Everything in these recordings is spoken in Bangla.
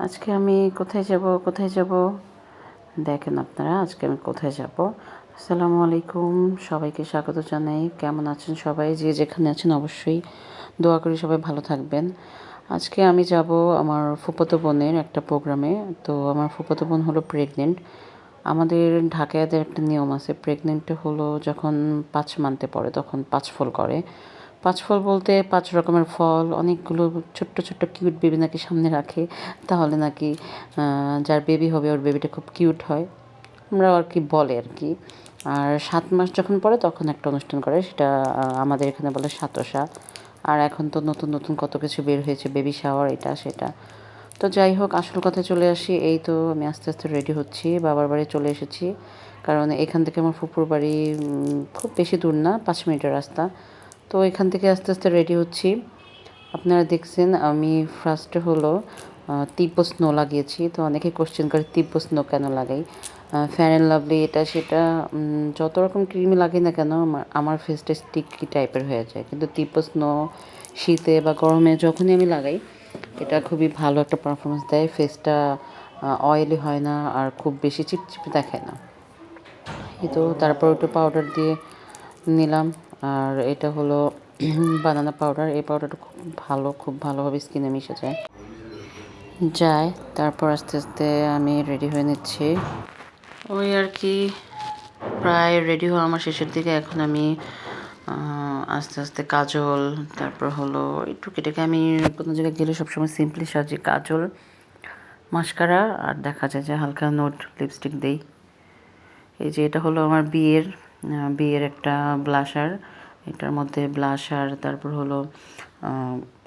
আজকে আমি কোথায় যাব কোথায় যাব? দেখেন আপনারা, আজকে আমি কোথায় যাব? আসসালামু আলাইকুম, সবাইকে স্বাগত জানাই। কেমন আছেন সবাই? যে যেখানে আছেন অবশ্যই দোয়া করি সবাই ভালো থাকবেন। আজকে আমি যাব আমার ফুফাতো বোনের একটা প্রোগ্রামে। তো আমার ফুফাতো বোন হলো প্রেগনেন্ট আমাদের ঢাকায়াতে একটা নিয়ম আছে প্রেগনেন্ট হলো যখন পাঁচ মানতে পড়ে, তখন পাঁচ ফল করে। পাঁচ ফল বলতে পাঁচ রকমের ফল, অনেকগুলো ছোট্ট ছোট্ট কিউট বেবি নাকি সামনে রাখে, তাহলে নাকি যার বেবি হবে ওর বেবিটা খুব কিউট হয়। আমরা আর কি বলে আর কি। আর সাত মাস যখন পরে তখন একটা অনুষ্ঠান করে, সেটা আমাদের এখানে বলে সাতসা। আর এখন তো নতুন নতুন কত কিছু বের হয়েছে বেবি শাওয়ার এটা, সেটা। তো যাই হোক, আসল কথায় চলে আসি, এই তো আমি আস্তে আস্তে রেডি হচ্ছি, বাবার বাড়ি চলে এসেছি। কারণ এখান থেকে আমার ফুপুর বাড়ি খুব বেশি দূর না, পাঁচ মিনিটের রাস্তা। তো এখান থেকে আস্তে আস্তে রেডি হচ্ছি। আপনারা দেখছেন আমি ফার্স্টে হলো তিব্ব স্নো লাগিয়েছি। তো অনেকে কোশ্চেন করে তিব্ব স্নো কেন লাগাই? ফ্যান অ্যান্ড লাভলি এটা সেটা যত রকম ক্রিম লাগে না কেন আমার আমার ফেসটা স্টিকি টাইপের হয়ে যায়। কিন্তু তিব্ব স্নো শীতে বা গরমে যখনই আমি লাগাই, এটা খুবই ভালো একটা পারফরমেন্স দেয়। ফেসটা অয়েলি হয় না আর খুব বেশি চিপচিপে দেখায় না। এই তো তারপর একটু পাউডার দিয়ে নিলাম। আর এটা হলো বানানা পাউডার এই পাউডারটা খুব ভালো, খুব ভালোভাবে স্কিনে মিশে যায়। যায়, তারপর আস্তে আস্তে আমি রেডি হয়ে নিচ্ছি। ওই আর কি, প্রায় রেডি হওয়া আমার শেষের দিকে। এখন আমি আস্তে আস্তে কাজল, তারপর হলো একটু কেটে আমি কোনো জায়গায় গেলে সবসময় সিম্পলি সাজি কাজল, মাস্কারা, আর দেখা যায় যে হালকা নোট লিপস্টিক দেই। এই যে এটা হলো আমার বিয়ের বিয়ের একটা ব্লাশার, এটার মধ্যে ব্লাশার, তারপর হলো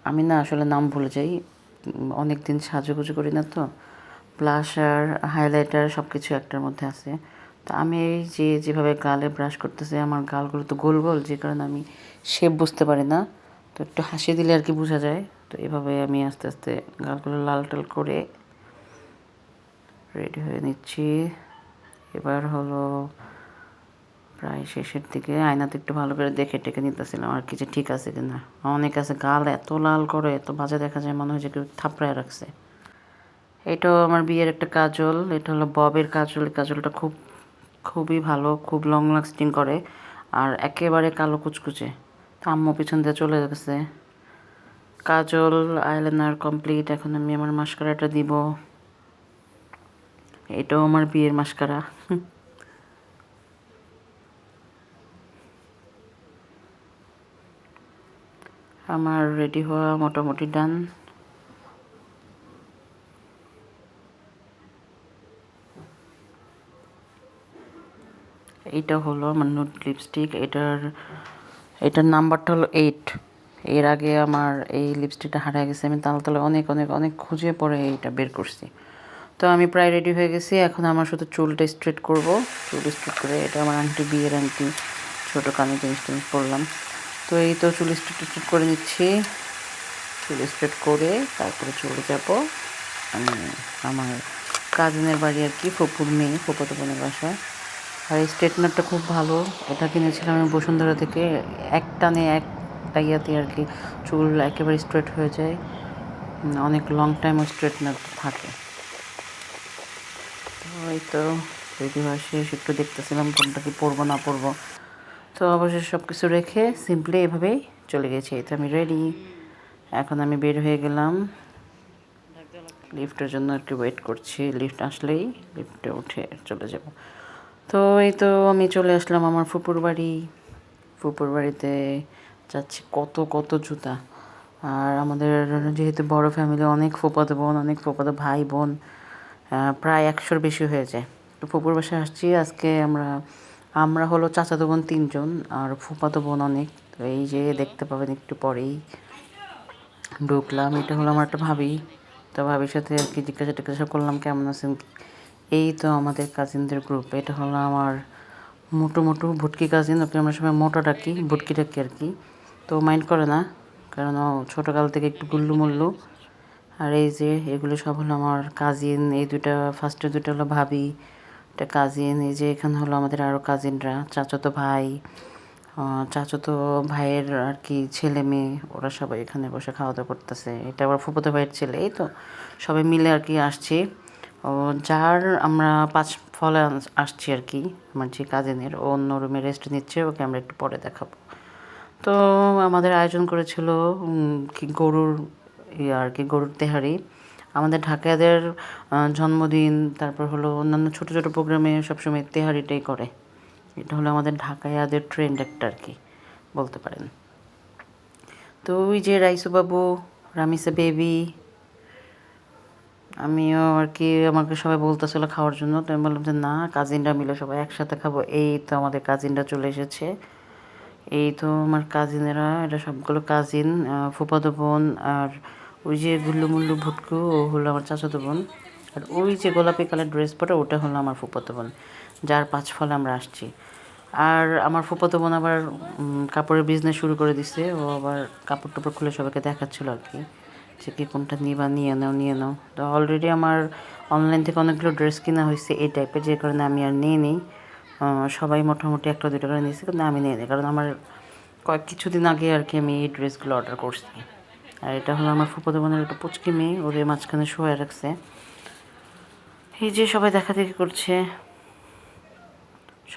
আমি না আসলে নাম ভুলে যাই অনেক দিন সাজুগুজু করি না তো, ব্লাশার, হাইলাইটার সব কিছু একটার মধ্যে আছে। তো আমি এই যে যেভাবে গালে ব্রাশ করতেছে, আমার গালগুলো তো গোল গোল, যে কারণে আমি শেপ বুঝতে পারি না। তো একটু হাসি দিলে আর কি বোঝা যায়। তো এভাবে আমি আস্তে আস্তে গালগুলো লাল টাল করে রেডি হয়ে নিচ্ছি। এবার হলো প্রায় শেষের দিকে আয়নাতে একটু ভালো করে দেখে টেকে নিতেছিলাম আর কিছু ঠিক আছে কিনা। অনেক আছে, গাল এত লাল করে, এত বাজে দেখা যায়, মনে হয় যে কেউ থাপড়ায় রাখছে। এটাও আমার বিয়ের একটা কাজল, এটা হলো ববের কাজল কাজলটা খুব, খুবই ভালো, খুব লং লাস্টিং করে আর একেবারে কালো কুচকুচে। তো আম্মু পিছন দিয়ে চলে গেছে। কাজল আইলাইনার কমপ্লিট এখন আমি আমার মাস্কারাটা দিব। এটাও আমার বিয়ের মাস্কারা আমার রেডি হওয়া মোটামুটি ডান এইটা হলো আমার নুট লিপস্টিক এটার এটার নাম্বারটা হলো এইট এর আগে আমার এই লিপস্টিকটা হারিয়ে গেছে, আমি তাল তালে অনেক অনেক অনেক খুঁজে পরে এইটা বের করছি। তো আমি প্রায় রেডি হয়ে গেছি, এখন আমার শুধু চুলটা স্ট্রেট করব। চুল স্ট্রেট করে এটা আমার আন্টি বিয়ের আন্টি ছোটো কানে জিনিস টিনিস করলাম তো এই তো চুল স্ট্রেট স্ট্রেট করে নিচ্ছি চুল স্ট্রেট করে তারপরে চলে যাব। আমি আমার কাজিনের বাড়ি আর কি, ফুপুর মেয়ে ফুপুতো বোনের বাসায় আর এই স্ট্রেটনারটা খুব ভালো। এটা কিনেছিলাম আমি বসুন্ধরা থেকে। এক টানে একটা ইয়াতে আর কি চুল একেবারে স্ট্রেট হয়ে যায়। অনেক লং টাইমও স্ট্রেটনার থাকে। তো এই তো রেডি হওয়া শেষ। একটু দেখতেছিলাম কোনটা কি পরবো, না পরবো। তো অবশ্যই সব কিছু রেখে সিম্পলি এভাবেই চলে গেছে। তো আমি রেডি এখন আমি বের হয়ে গেলাম। লিফটের জন্য একটু ওয়েট করছি। লিফট আসলেই লিফটে উঠে চলে যাব। তো এই তো আমি চলে আসলাম আমার ফুপুর বাড়ি। ফুপুর বাড়িতে যাচ্ছি কত কত জুতা। আর আমাদের যেহেতু বড় ফ্যামিলি অনেক ফুপাতো বোন, অনেক ফুপাতো ভাই বোন প্রায় একশোর বেশি হয়ে যায় তো ফুপুর বাসায় আসছি। আজকে আমরা আমরা হলো চাচাতো বোন তিনজন আর ফুপাতো বোন অনেক। তো এই যে দেখতে পাবেন একটু পরেই ঢুকলাম। এটা হলো আমার একটা ভাবি। তো ভাবির সাথে আর কি জিজ্ঞাসা টিজ্ঞাসা করলাম, কেমন আছেন? এই তো আমাদের কাজিনদের গ্রুপ এটা হলো আমার মোটো মোটো ভুটকি কাজিন ওকে আমরা সবাই মোটো ডাকি, ভুটকি ডাকি আর কি। তো মাইন্ড করে না, কারণ ছোটোকাল থেকে একটু গুল্লু মুল্লু। আর এই যে এগুলো সব হলো আমার কাজিন এই দুটা ফার্স্টে দুটো হলো ভাবি। এটা কাজিন এই যে এখানে হলো আমাদের আরও কাজিনরা চাচাতো ভাই চাচাতো ভাইয়ের আর কি ছেলে মেয়ে, ওরা সবাই এখানে বসে খাওয়া দাওয়া করতেছে। এটা আবার ফুফাতো ভাইয়ের ছেলে, এই তো সবাই মিলে আর কি আসছি। ও যার আমরা পাঁচ ফলে আসছি আর কি, আমার যে কাজিনের ও অন্য রুমে রেস্ট নিচ্ছে, ওকে আমরা একটু পরে দেখাবো। তো আমাদের আয়োজন করেছিল কি গরুর ইয়ে আর কি, গরুর তেহারি। আমাদের ঢাকাদের জন্মদিন, তারপর হলো অন্যান্য ছোট ছোট প্রোগ্রামে সবসময় তেহারিটাই করে। এটা হলো আমাদের ঢাকায়াদের ট্রেন্ড একটা আর কি, বলতে পারেন। তো ওই যে রাইসু বাবু রামিসা বেবি আমিও আর কি আমাকে সবাই বলতেছিল খাওয়ার জন্য, তো আমি বললাম যে না কাজিনরা মিলে সবাই একসাথে খাব। এই তো আমাদের কাজিনরা চলে এসেছে। এই তো আমার কাজিনেরা এটা সবগুলো কাজিন ফুপাতো বোন আর ওই যে গুল্লু মুল্লু ভুটকু, ও হলো আমার চাচাতো বোন। আর ওই যে গোলাপি কালার ড্রেস পরে ওটা হলো আমার ফুপাতো বোন, যার পাঁচ ফলে আমরা আসছি। আর আমার ফুপাতো বোন আবার কাপড়ের বিজনেস শুরু করে দিছে। ও আবার কাপড় টাপড় খুলে সবাইকে দেখাচ্ছিল আর কি, যে কি কোনটা নিবা, নিয়ে নাও নিয়ে নাও। তো অলরেডি আমার অনলাইন থেকে অনেকগুলো ড্রেস কেনা হয়েছে এই টাইপের যে কারণে আমি আর নিয়ে নিই। সবাই মোটামুটি একটা দুটো করে নিয়েছে, কিন্তু আমি নিয়ে নিই। কারণ আমার কয়েক কিছুদিন আগে আর কি আমি এই ড্রেসগুলো অর্ডার করছি। আর এটা হলো আমার ফুপাতো বোনের একটা পুচকি মেয়ে, ওদের মাঝখানে শোয়া রাখছে। এই যে সবাই দেখা দেখি করছে,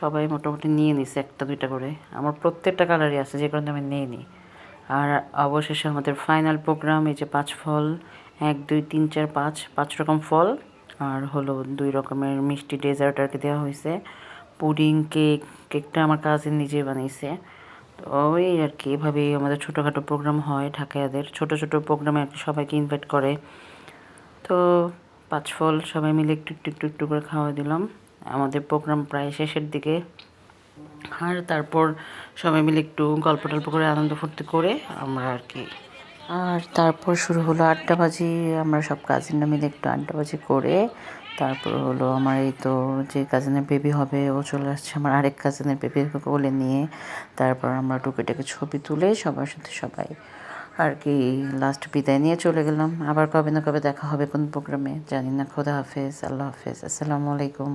সবাই মোটামুটি নিয়ে নিছে একটা দুইটা করে। আমার প্রত্যেকটা কালারই আছে, যে কারণে আমি নিয়ে নিই আর অবশেষে আমাদের ফাইনাল প্রোগ্রাম এই যে পাঁচ ফল, এক, দুই, তিন, চার, পাঁচ পাঁচ রকম ফল। আর হলো দুই রকমের মিষ্টি ডেজার্ট আর কি দেওয়া হয়েছে। পুডিং, কেক, কেকটা আমার কাজিন নিজে বানিয়েছে। তো ওই আর কি, এভাবেই আমাদের ছোটোখাটো প্রোগ্রাম হয় ঢাকায়াদের। ছোটো ছোটো প্রোগ্রামে আর কি সবাইকে ইনভাইট করে। তো পাঁচ ফল সবাই মিলে একটু একটু একটু একটু করে খাওয়া দিলাম। আমাদের প্রোগ্রাম প্রায় শেষের দিকে। আর তারপর সবাই মিলে একটু গল্প টল্প করে, আনন্দ ফুর্তি করে আমরা আর কি। আর তারপর শুরু হলো আড্ডাবাজি। আমরা সব কাজিনরা মিলে একটু আড্ডাবাজি করে তারপর হলো আমার এই তো যে কাজিনের বেবি হবে, ও চলে আসছে আমার আরেক কাজিনের বেবি বলে নিয়ে। তারপর আমরা টুকিটাকে ছবি তুলে সবার সাথে সবাই আর কি লাস্ট বিদায় নিয়ে চলে গেলাম। আবার কবে না কবে দেখা হবে কোন প্রোগ্রামে জানি না, খোদা হাফেজ, আল্লাহ হাফেজ। আসসালামু আলাইকুম।